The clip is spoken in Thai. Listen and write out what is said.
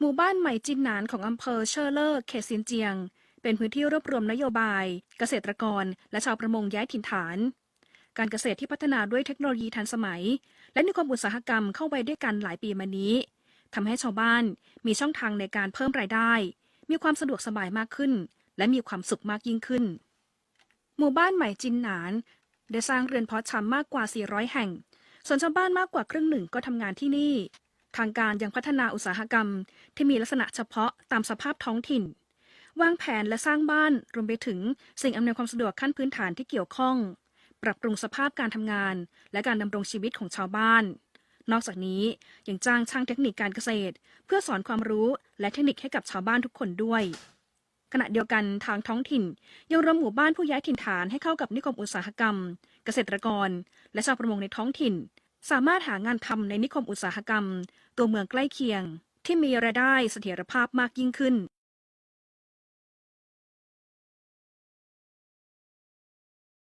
หมู่บ้านใหม่จินหนานของอำเภอเชอร์เลอร์เขตซินเจียง เป็นพื้นที่รวบรวมนโยบาย เกษตรกร และชาวประมงย้ายถิ่นฐาน การเกษตรที่พัฒนาด้วยเทคโนโลยีทันสมัย และนิคมอุตสาหกรรมเข้าไปด้วยกันหลายปีมานี้ทำให้ชาวบ้านมีช่องทางในการเพิ่มรายได้ มีความสะดวกสบายมากขึ้น และมีความสุขมากยิ่งขึ้น หมู่บ้านใหม่จินหนานได้สร้างเรือนเพาะชำมากกว่า 400 แห่ง ส่วนชาวบ้านมากกว่าครึ่งหนึ่งก็ทำงานที่นี่ ทางการยังพัฒนาอุตสาหกรรม ที่มีลักษณะเฉพาะตามสภาพท้องถิ่น วางแผนและสร้างบ้านรวมไปถึงสิ่งอำนวยความสะดวกขั้นพื้นฐานที่เกี่ยวข้อง ปรับปรุงสภาพการทำงาน และการดำรงชีวิตของชาวบ้าน นอกจากนี้ยังจ้างช่างเทคนิคการเกษตร เพื่อสอนความรู้และเทคนิคให้กับชาวบ้านทุกคนด้วยขณะเดียวกันทางท้องถิ่น ยังรวมหมู่บ้านผู้ย้ายถิ่นฐานให้เข้ากับนิคมอุตสาหกรรม เกษตรกร และชาวประมงในท้องถิ่น สามารถหางานทำในนิคมอุตสาหกรรม ตัวเมืองใกล้เคียง ที่มีรายได้เสถียรภาพมากยิ่งขึ้น